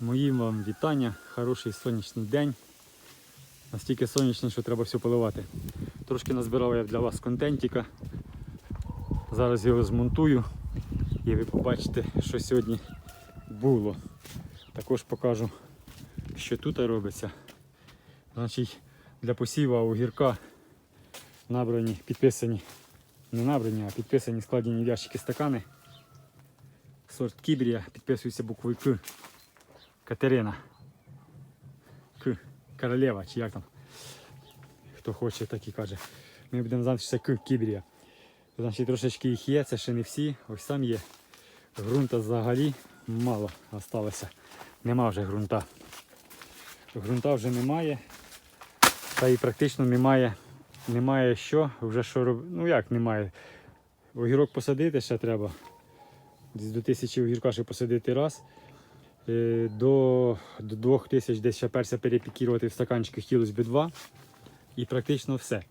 Мої вам вітання, хороший сонячний день. Настільки сонячний, що треба все поливати. Трошки назбирав я для вас контентіка. Зараз його змонтую і ви побачите, що сьогодні було. Також покажу, що тут робиться. Значить, для посіва огірка набрані, підписані, не набрані, а підписані складені в ящики стакани. Сорт Кібрія, підписується буквою К. Катерина. К. Королева, чи як там. Хто хоче, так і каже. Ми будемо знати, що це К. Кібрія. Значить, трошечки їх є, це ще не всі. Ось там є. Грунта взагалі мало осталося. Нема вже ґрунта. Грунта вже немає. Та і практично немає. Немає що. Вже що роб... Ну як немає. Огірок посадити ще треба. Десь до тисячі огірка ще посадити раз. Е, До, до двох тисяч десь ще перся перепікірувати в стаканчики хотілося б два. І практично все.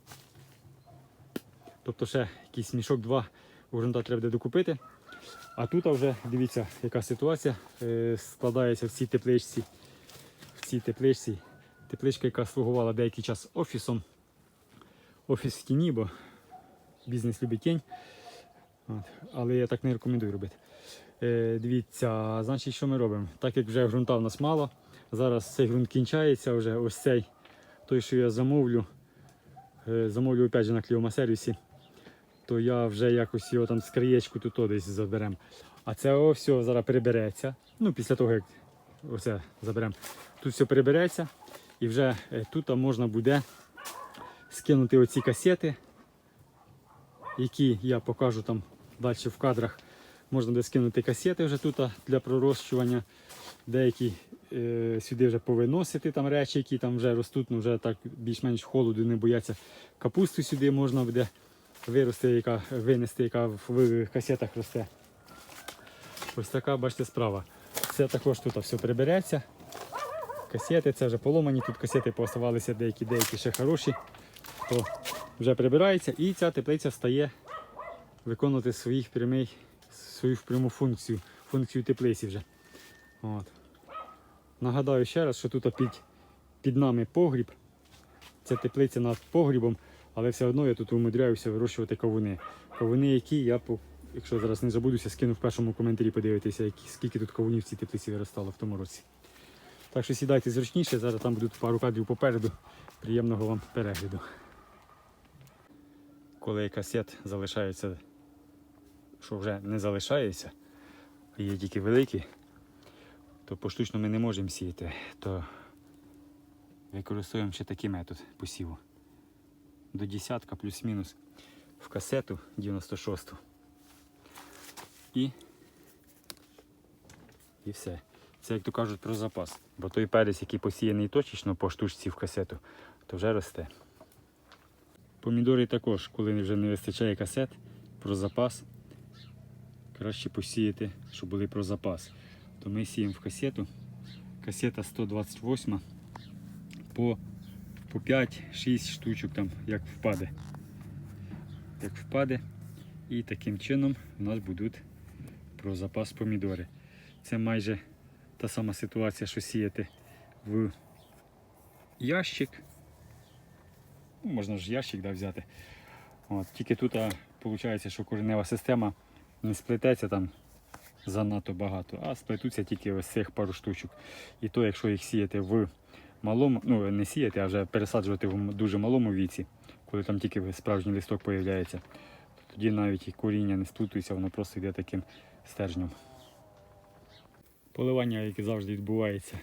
Тобто ще якийсь мішок два ґрунта треба буде докупити. А тут вже дивіться, яка ситуація Е, складається в цій тепличці. В цій тепличці. Тепличка, яка слугувала деякий час офісом. Офіс в тіні, бо бізнес любить тінь. От. Але я так не рекомендую робити. Е, дивіться, значить, що ми робимо? Так як вже ґрунта в нас мало, зараз цей ґрунт кінчається вже, ось цей, той, що я замовлю, е, замовлю опять же на кліомасервісі, то я вже якось його там з краєчку тут десь заберемо. А це о, все зараз перебереться. Ну, після того, як оце заберемо. Тут все перебереться і вже е, тут можна буде скинути оці касети, які я покажу там далі в кадрах. Можна буде скинути касети вже тут для пророщування. Деякі е, сюди вже повиносити там речі, які там вже ростуть, ну вже так більш-менш холоду не бояться. Капусту сюди можна буде вирости, яка, винести, яка в касетах росте. Ось така, бачите, справа. Це також тут все прибереться. Касети, це вже поломані, тут касети пооставалися деякі, деякі ще хороші. То вже прибирається і ця теплиця стає виконувати своїх прямий, свою пряму функцію, функцію теплиці вже. От. Нагадаю ще раз, що тут під, під нами погріб. Це теплиця над погрібом, але все одно я тут умудряюся вирощувати кавуни. Кавуни, які я, якщо зараз не забудуся, скину в першому коментарі подивитися, які, скільки тут кавунів в цій теплиці виростало в тому році. Так що сідайте зручніше, зараз там будуть пару кадрів попереду. Приємного вам перегляду. Коли касет залишається, що вже не залишається, є тільки великі, то поштучно ми не можемо сіяти, то використовуємо ще такий метод посіву. До десятка плюс-мінус в касету 96 і, і все. Це як то кажуть про запас. Бо той перець, який посіяний точечно по штучці в касету, то вже росте. Помідори також, коли вже не вистачає касет, про запас. Краще посіяти, щоб були про запас. То ми сіємо в касету. Касета 128 по, по 5-6 штучок, там, як впаде. Як впаде. І таким чином у нас будуть про запас помідори. Це майже та сама ситуація, що сіяти в ящик. Ну, можна ж ящик да, взяти. От, тільки тут виходить, що коренева система не сплететься там занадто багато, а сплетуться тільки ось цих пару штучок. І то, якщо їх сіяти в малому, ну не сіяти, а вже пересаджувати в дуже малому віці, коли там тільки справжній листок з'являється, то тоді навіть і коріння не сплутується, воно просто йде таким стержнем. Поливання, яке завжди відбувається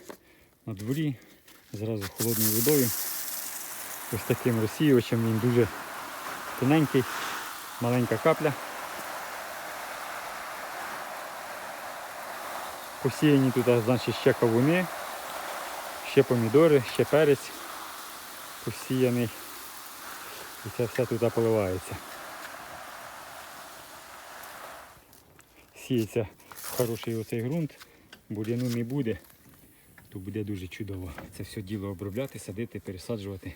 на дворі, зразу холодною водою. Ось таким розсіювачем він дуже тоненький, маленька капля. Посіяні тут, значить, ще кавуни, ще помідори, ще перець посіяний. І це все тут поливається. Сіється хороший оцей ґрунт, бур'яну не буде, то буде дуже чудово. Це все діло обробляти, садити, пересаджувати.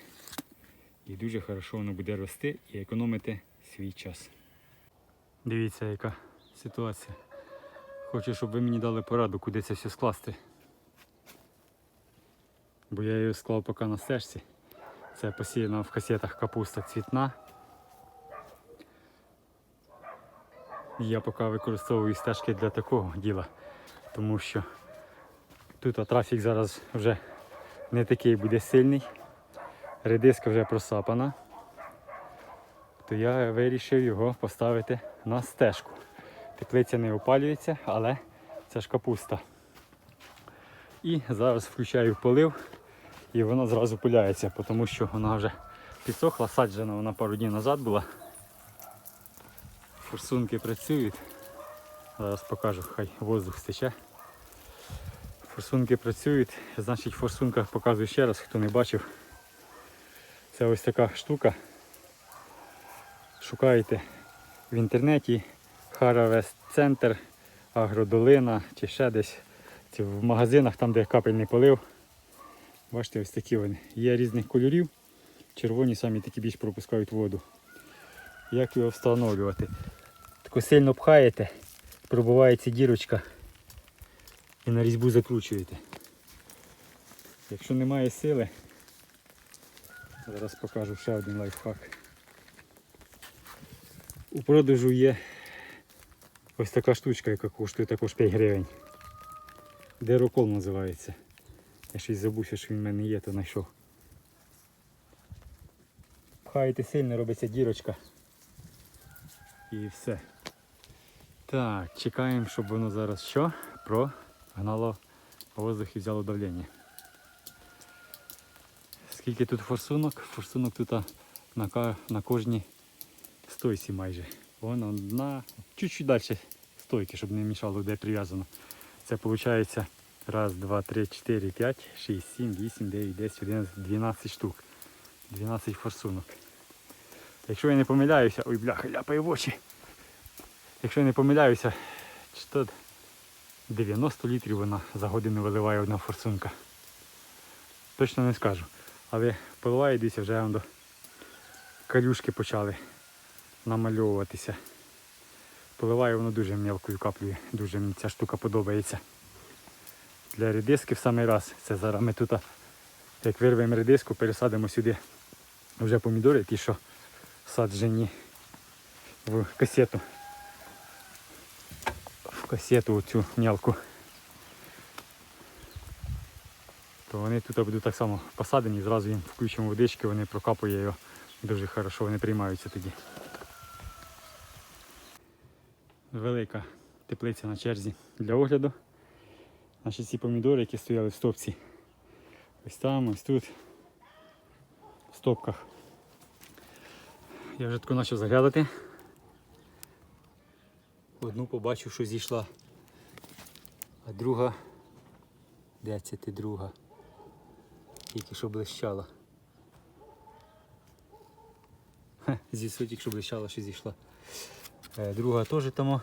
І дуже хорошо воно буде рости і економити свій час. Дивіться, яка ситуація. Хочу, щоб ви мені дали пораду, куди це все скласти. бо я її склав поки на стежці. Це посіяна в касетах капуста цвітна. Я поки використовую стежки для такого діла, тому що тут трафік зараз вже не такий буде сильний. Редиска вже просапана, то я вирішив його поставити на стежку. Теплиця не опалюється, але це ж капуста. І зараз включаю полив і вона зразу пиляється, тому що вона вже підсохла, саджена вона пару днів назад була. Форсунки працюють. Зараз покажу, хай воздух стече. Форсунки працюють, значить в форсунках показую ще раз, хто не бачив. Це ось така штука. Шукаєте в інтернеті Харавест Центр, Агродолина чи ще десь Це в магазинах, там де капельний полив. Бачите, ось такі вони. Є різних кольорів. Червоні самі такі більш пропускають воду. Як його встановлювати? Тако сильно пхаєте, пробивається дірочка і на різьбу закручуєте. Якщо немає сили, зараз покажу ще один лайфхак. У продажу є ось така штучка, яка коштує також 5 гривень. Дерокол називається. Я щось забувся, що він в мене є, то знайшов. Пхаєте сильно, робиться дірочка. І все. Так, чекаємо, щоб воно зараз що? Прогнало воздух і взяло давлення. Скільки тут форсунок? Форсунок тут на, на кожній стойці майже. Вон одна, чуть-чуть далі стойки, щоб не мішало, де прив'язано. Це виходить раз, два, три, чотири, п'ять, шість, сім, вісім, дев'ять, десять, одинадцять, дванадцять штук. 12 форсунок. Якщо я не помиляюся, ой бляха, ляпає в очі. Якщо я не помиляюся, то 90 літрів вона за годину виливає одна форсунка. Точно не скажу. Але поливає дивіться, вже воно калюшки почали намальовуватися. Поливає воно дуже мелкою каплею. Дуже мені ця штука подобається. Для редиски в самий раз. Це зараз ми тут, як вирвемо редиску, пересадимо сюди вже помідори, ті, що саджені в касету. В касету оцю мелку. То вони тут будуть так само посадені, зразу їм включимо водички, вони прокапує його дуже хорошо, вони приймаються тоді. Велика теплиця на черзі для огляду. Наші ці помідори, які стояли в стопці. Ось там, ось тут. В стопках. Я вже тако почав заглядати. Одну побачив, що зійшла. А друга. Де це ти друга? Тільки що блищала. Зі тільки що блищала, що зійшла. Е, Друга теж тому.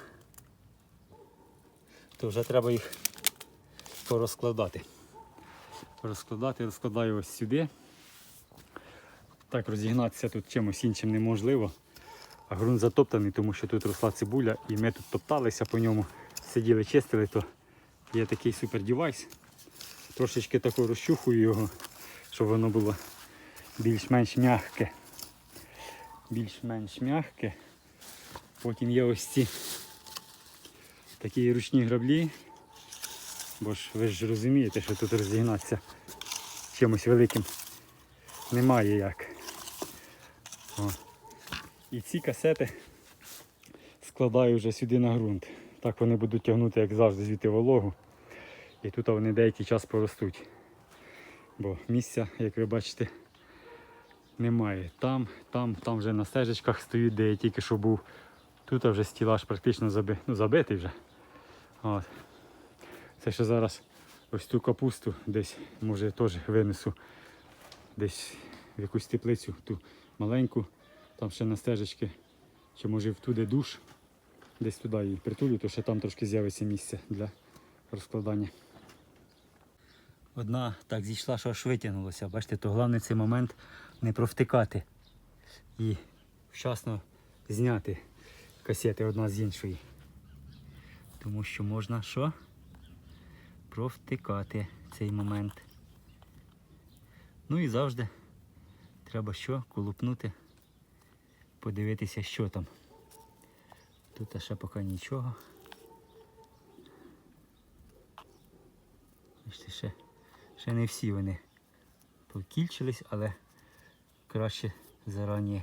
То вже треба їх порозкладати. Розкладати, розкладаю ось сюди. Так, розігнатися тут чимось іншим неможливо. А ґрунт затоптаний, тому що тут росла цибуля і ми тут топталися по ньому, сиділи, чистили, то є такий супер девайс. Трошечки тако розчухую його, щоб воно було більш-менш м'яке. Більш-менш м'яке. Потім є ось ці такі ручні граблі. Бо ж ви ж розумієте, що тут розігнатися чимось великим немає як. О. І ці касети складаю вже сюди на ґрунт. Так вони будуть тягнути, як завжди, звідти вологу. І тут вони деякий час поростуть. Бо місця, як ви бачите, немає. Там, там, там вже на стежечках стоїть, де я тільки що був. Тут вже стілаж практично заби... ну, забитий вже. От. Це ще зараз ось ту капусту десь, може теж винесу десь в якусь теплицю, ту маленьку, там ще на стежечки, чи може в туди душ, десь туди її притулю, то ще там трошки з'явиться місце для розкладання. Одна так зійшла, що аж витягнулося. Бачите, то головне цей момент не провтикати і вчасно зняти касети одна з іншої. Тому що можна що? Провтикати цей момент. Ну і завжди треба що? Колупнути, подивитися, що там. Тут ще поки нічого. Бачите, ще, ще не всі вони покільчились, але краще зарані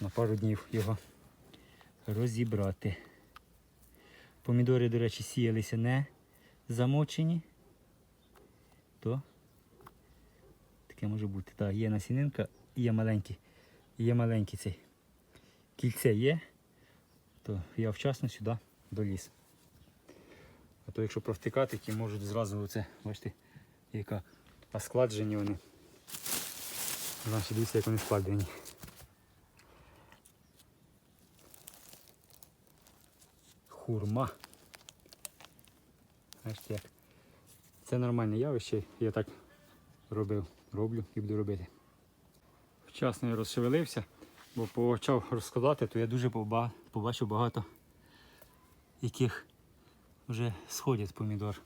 на пару днів його розібрати. Помідори, до речі, сіялися не замочені, то таке може бути. Так, є насінинка, є маленький, є маленький цей. Кільце є, то я вчасно сюди доліз. А то якщо провтикати, ті можуть зразу оце, бачите, яка а складжені вони. Значить, дивіться, як вони складені. Хурма. Бачите як. Це нормальне явище, я так робив, роблю і буду робити. Вчасно я розшевелився, бо почав розкладати, то я дуже побачив багато яких вже сходять помідор.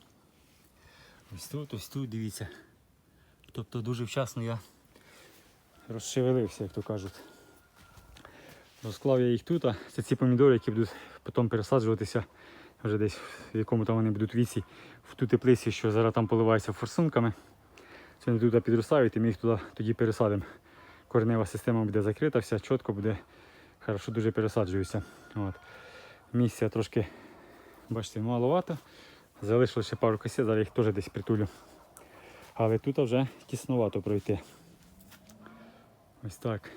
Ось тут, ось тут, дивіться. Тобто дуже вчасно я розшевелився, як то кажуть. Розклав я їх тут, а це ці помідори, які будуть потім пересаджуватися вже десь в якому там вони будуть віці, в ту теплиці, що зараз там поливаються форсунками. Це вони тут підростають і ми їх туди тоді пересадимо. Коренева система буде закрита, вся чітко буде, хорошо дуже пересаджуються. От. Місця трошки, бачите, маловато. Залишилося ще пару касет, зараз їх теж десь притулю. Але тут вже тіснувато пройти. Ось так.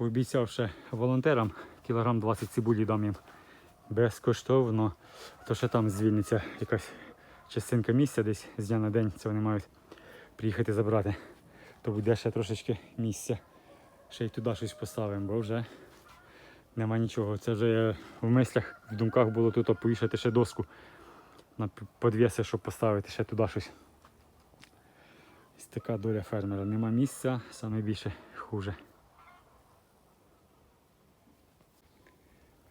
Пообіцяв ще волонтерам кілограм 20 цибулі дам їм безкоштовно. То ще там звільниться якась частинка місця десь з дня на день, це вони мають приїхати забрати. То буде ще трошечки місця. Ще й туди щось поставимо, бо вже нема нічого. Це вже в мислях, в думках було тут повішати ще доску на подвіси, щоб поставити ще туди щось. Ось така доля фермера. Нема місця, саме більше хуже.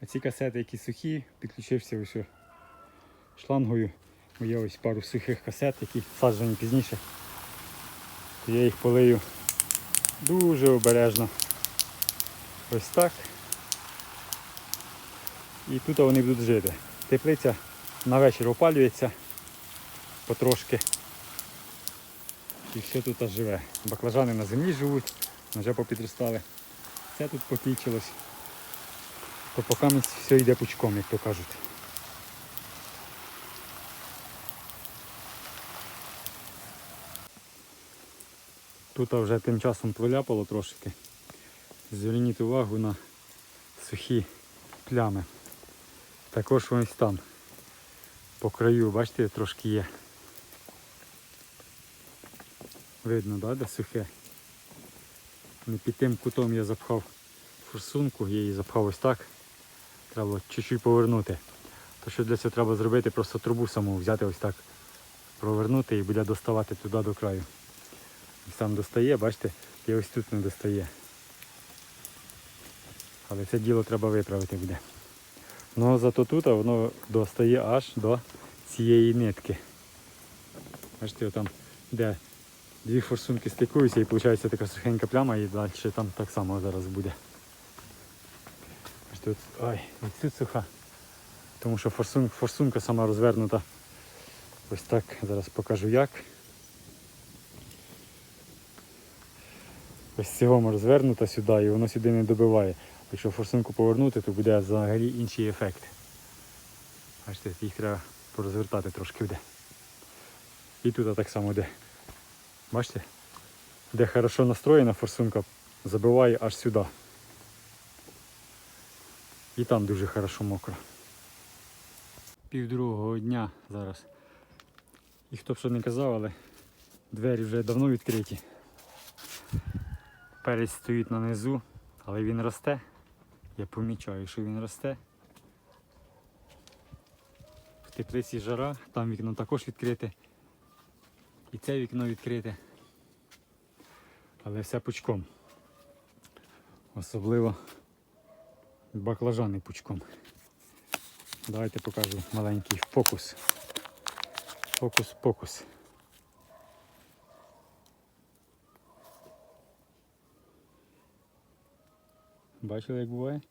А ці касети, які сухі, підключився ось шлангою. Бо Є ось пару сухих касет, які саджені пізніше. То я їх полию дуже обережно. Ось так. І тут вони будуть жити. Теплиця на вечір опалюється потрошки. І все тут живе. Баклажани на землі живуть, вже попідростали. Це тут покінчилось. То поки все йде пучком, як то кажуть. Тут вже тим часом проляпало трошки. Зверніть увагу на сухі плями. Також ось там по краю, бачите, трошки є. Видно, да, де сухе. Не під тим кутом я запхав форсунку, я її запхав ось так. Треба чуть-чуть повернути. То що для цього треба зробити, просто трубу саму взяти ось так, провернути і буде доставати туди до краю. Ось там достає, бачите, і ось тут не достає. Але це діло треба виправити буде. Ну зато тут воно достає аж до цієї нитки. Бачите, там де дві форсунки стикуються і виходить така сухенька пляма і далі там так само зараз буде. Тут, ой, тут суха. Тому що форсун, форсунка сама розвернута. Ось так, зараз покажу як. Ось цього розвернута сюди і воно сюди не добиває. Якщо форсунку повернути, то буде взагалі інший ефект. Бачите, їх треба порозвертати трошки буде. І тут так само де. Бачите? Де хорошо настроєна форсунка, забиває аж сюди. І там дуже хорошо мокро. Пів другого дня зараз. І хто б що не казав, але двері вже давно відкриті. Перець стоїть на низу, але він росте. Я помічаю, що він росте. В теплиці жара, там вікно також відкрите. І це вікно відкрите. Але все пучком. Особливо баклажани пучком. Давайте покажу маленький фокус. Фокус-фокус. Бачили, як буває?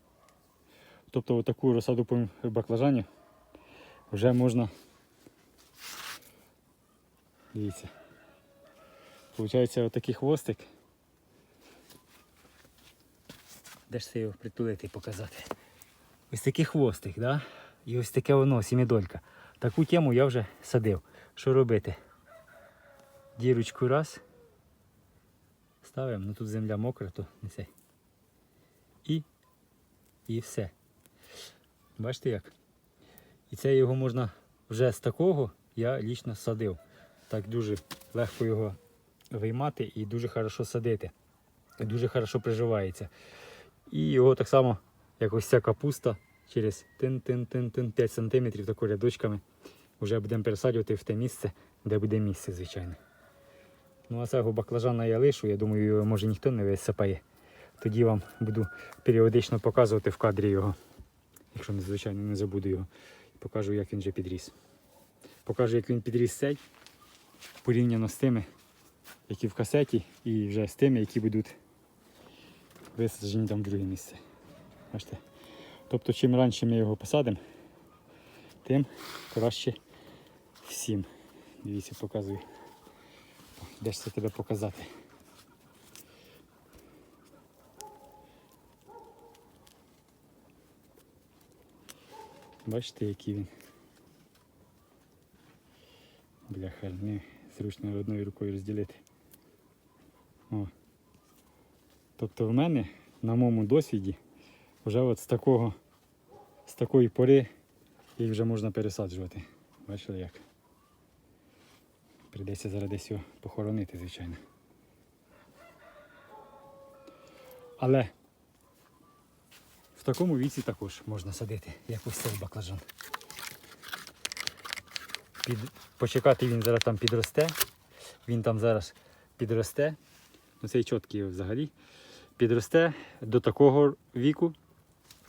Тобто отаку розсаду по баклажані вже можна дивіться. Получається отакий хвостик. Де ж це його притулити і показати? Ось такий хвостик, да? І ось таке воно, сімідолька. Таку тему я вже садив. Що робити? Дірочку раз. Ставимо, ну тут земля мокра, то не це. І, і все. Бачите як? І це його можна вже з такого я лічно садив. Так дуже легко його виймати і дуже хорошо садити. Дуже хорошо приживається. І його так само, як ось ця капуста, через тин-тин-тин-тин 5 см тако рядочками вже будемо пересаджувати в те місце, де буде місце, звичайно. Ну а цього баклажана я лишу, я думаю, його може ніхто не висипає. Тоді вам буду періодично показувати в кадрі його, якщо не звичайно не забуду його. Покажу, як він вже підріс. Покажу, як він підріс цей, порівняно з тими, які в касеті, і вже з тими, які будуть висаджені там в друге місце. Бачите? Тобто, чим раніше ми його посадимо, тим краще всім. Дивіться, показую. Де ж це тебе показати? Бачите, який він. Бляха, не зручно одною рукою розділити. О. Тобто в мене на моєму досвіді вже от з такого, з такої пори їх вже можна пересаджувати. Бачили як? Прийдеться зараз десь його похоронити, звичайно. Але в такому віці також можна садити, як ось цей баклажан. Під... Почекати він зараз там підросте. Він там зараз підросте. Ну цей чіткий взагалі. Підросте до такого віку.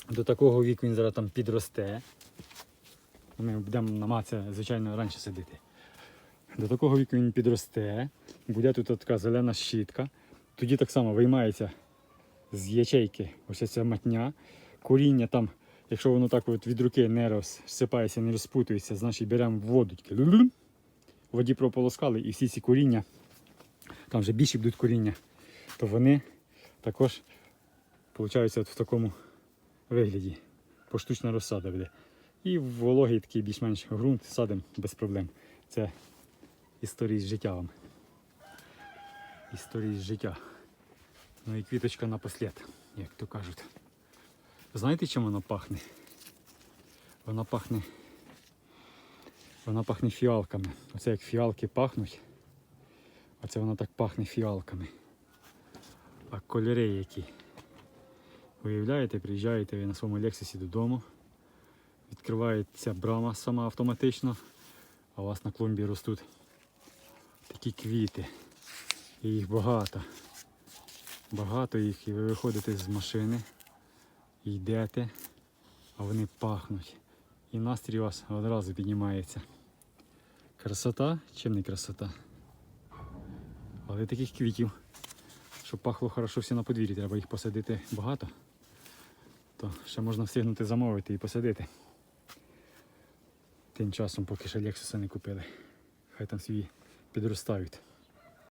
До такого віку він зараз там підросте. Ми будемо намагатися, звичайно, раніше садити. До такого віку він підросте. Буде тут така зелена щітка. Тоді так само виймається з ячейки ось ця матня. Коріння там, якщо воно так от від руки не розсипається, не розпутується, значить беремо воду, в воді прополоскали і всі ці коріння, там вже більше будуть коріння, то вони також от в такому вигляді. Поштучна розсада буде. І вологий такий більш-менш ґрунт садимо без проблем. Це історії з життя вам. Історії з життя. Ну і квіточка напослід, як то кажуть. Знаєте, чим вона пахне? Вона пахне. Вона пахне фіалками. Оце як фіалки пахнуть. Оце вона так пахне фіалками. А кольори які. Виявляєте, приїжджаєте ви на своєму Лексусі додому. Відкривається брама сама автоматично, а у вас на клумбі ростуть такі квіти. І їх багато. Багато їх, і ви виходите з машини, йдете, а вони пахнуть. І настрій у вас одразу піднімається. Красота чи не красота? Але таких квітів, щоб пахло хорошо всі на подвір'ї, треба їх посадити багато, то ще можна встигнути замовити і посадити. Тим часом, поки ще Лексуса не купили. Хай там свій підростають.